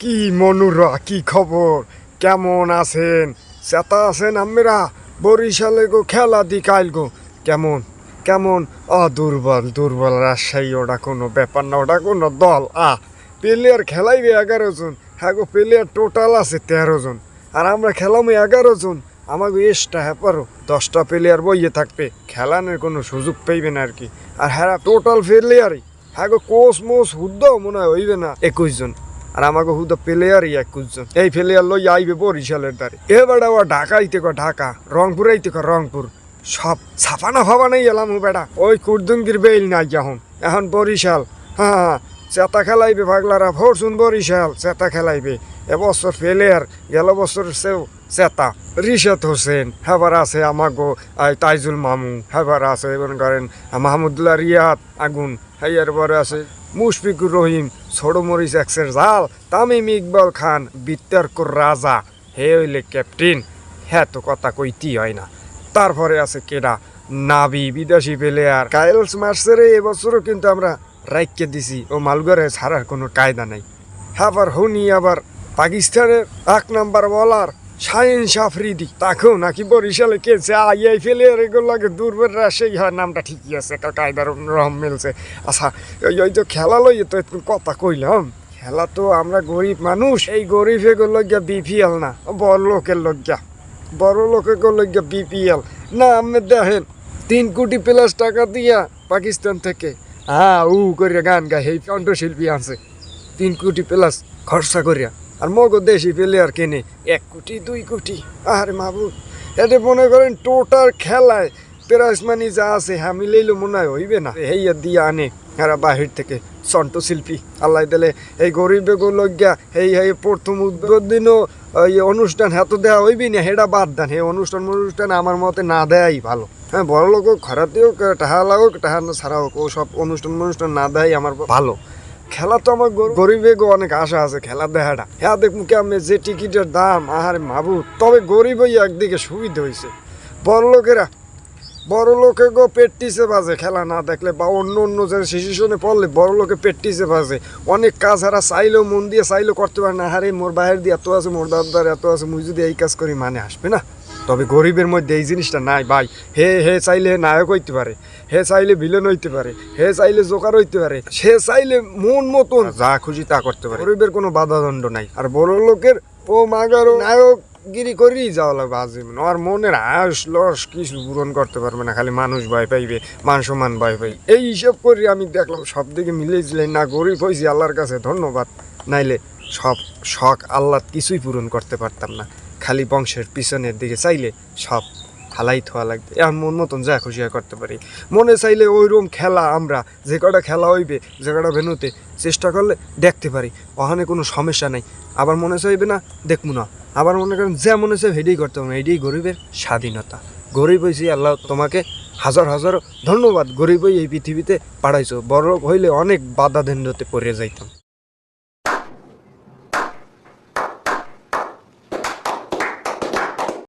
কি মনুরা, কি খবর? কেমন আছেন? চেতা আছেন আমরা বরিশালে গো, খেলা দি কাইল গো। কেমন? কেমন? আ, দুর্বল দুর্বল রাজশাহী ওটা কোনো ব্যাপার না ওটা কোনো দল। আ, প্লেয়ার খেলাইবে এগারো জন। হ্যাঁ গো, প্লেয়ার টোটাল আছে তেরো জন। আর আমরা খেলামো এগারো জন। আমাকে এসটা হ্যাপারো দশটা প্লেয়ার বইয়ে থাকবে। খেলানোর কোনো সুযোগ পাইবে না আর কি আর হ্যাঁ টোটাল প্লেয়ারই। হ্যাঁ গো, কোচ মোচ হুদ্দ মনে হয় হইবে না। একুশ জন। আর আমাকে হুদা প্লেয়ারই ইয়ে জন এই প্লেয়ার লই আইবে বরিশালের দ্বারে। এবার ও ঢাকা ইতে ঢাকা, রংপুর আইতে রংপুর। সব ছাপানা ফাবানাই এলাম বেড়া ওই কুর্দুঙ্গির বেইল নাই যখন এখন বরিশাল হ্যাঁ হ্যাঁ চেতা খেলাইবে পাগলারা। ফরচুন বরিশাল, চেতা খেলাইবে। এবছর প্লেয়ার গেল বছর সেও চেতা। রিশাদ হোসেন, হেবার আছে আমাগো তাইজুল মামু হেবার আছে এবং করেন, মাহমুদুল্লাহ রিয়াদ আগুন, হাইয়ার পরে আছে মুশফিকুর রহিম ছোট মরিচ এক্সের জাল, তামিম ইকবাল খান, বিতর্কর রাজা, হে হইলে ক্যাপ্টেন হ্যাঁ তো কথা কইতি হয় না। তারপরে আছে কেডা? নাবি, বিদেশি প্লেয়ার, কাইলস মার্সেরে এবছরও কিন্তু আমরা রাইকে দিছি, ও মালগরে ছাড়ার কোনো কায়দা নাই। আবার হুনি আবার পাকিস্তানের এক নাম্বার বলার শাহিন সাফরিদি তাকেও নাকি বরিশালে কেছে আইয়াই ফেলে আর এগুলো লাগে দূরবের রাজশাহী হয়, নামটা ঠিকই আছে কায়দার রহম মিলছে। আচ্ছা ওই তো খেলা লই তো একটু কথা কইলাম। খেলা তো আমরা গরিব মানুষ, এই গরিব এগুলো লজ্ঞা বিপিএল না বড় লোকের লজ্ঞা বড় লোকের লজ্ঞা বিপিএল। না আপনি দেখেন, তিন কোটি প্লাস টাকা দিয়া পাকিস্তান থেকে হ্যাঁ উ করিয়া গান গায়, এই কণ্ঠশিল্পী আছে তিন কোটি প্লাস খরচা করিয়া আর মগ দেশি প্লেয়ার কেনে, এক কোটি, দুই কোটি। আরে মাহবুব এটা মনে করেন টোটাল খেলায় প্রাইজ মানি যা আছে হ্যাঁ মিলাইলে মনে হয় হইবে না। হেইয়া দিয়ে আনে, এরা বাহির থেকে সন্ট শিল্পী। আল্লাহ দিলে এই গরিবে লজ্ঞা এই এই প্রথম উদ্বোধনও এই অনুষ্ঠান হেতো দেওয়া হইবি না হেটা বাদ দেন। এই অনুষ্ঠান অনুষ্ঠান আমার মতে না দেয়াই ভালো। হ্যাঁ বড় লোক খারাপই হোক টাহা লাগুক, টাহা ছাড়া হোক, ও সব অনুষ্ঠান অনুষ্ঠান না দেয় আমার ভালো। খেলা তো আমার গর- গরিবে অনেক আশা আছে, খেলা দেখাটা। হ্যাঁ দেখুন কি আমি যে টিকিটের দাম, আহারে মাবু। তবে গরিবই একদিকে সুবিধা হয়েছে বড় লোকেরা, বড় লোকে গো পেট্টিসে বাজে, খেলা না দেখলে বা অন্য অন্য যে সিচুয়েশনে পড়লে বড় লোকে পেট্টিসে বাজে। অনেক কাজ হারা চাইলেও মন দিয়ে চাইলেও করতে পারে না। হারে মোর বাইরের দিয়ে এত আছে, মোর দাদার এত আছে, মুই যদি এই কাজ করি মানে আসবে না? তবে গরিবের মধ্যে এই জিনিসটা নাই। ভাই হে হে চাইলে হে নায়ক হইতে পারে হে চাইলে ভিলেন হইতে পারে হে চাইলে জোকার হইতে পারে সে চাইলে মন মতন যা খুশি তা করতে পারে। গরিবের কোনো বাধাদণ্ড নাই। আর বড় লোকের ও মাগারও নায়ক গিরি করেই যাওয়া লাগবে আজীবন আর মনের আয়স লস কিছু পূরণ করতে পারবে না খালি মানুষ ভয় পাইবে মান সম্মান ভয় পাই এই হিসাব করে আমি দেখলাম সব দিকে মিলেছিলেন না গরিব হয়েছি আল্লাহর কাছে ধন্যবাদ। নাইলে সব শখ আল্লাহ কিছুই পূরণ করতে পারতাম না। খালি বংশের পিছনের দিকে চাইলে সব হালাই থোয়া লাগবে। এমন মন মতন যা খুশি করতে পারি। মনে চাইলে ওইরকম খেলা আমরা, যে কটা খেলা হইবে, যে কটা ভেনুতে চেষ্টা করলে দেখতে পারি। ওখানে কোনো সমস্যা নাই। আবার মনে চাইবে না, দেখব না। আবার মনে করেন যা মনে চাই হেডেই করতে হবে এটাই গরিবের স্বাধীনতা। গরিব হয়েছি আল্লাহ তোমাকে হাজার হাজার ধন্যবাদ। গরিবই এই পৃথিবীতে পাঠাইছো বড় হইলে অনেক বাধা ধেন্দ্রতে পড়ে যাইতাম।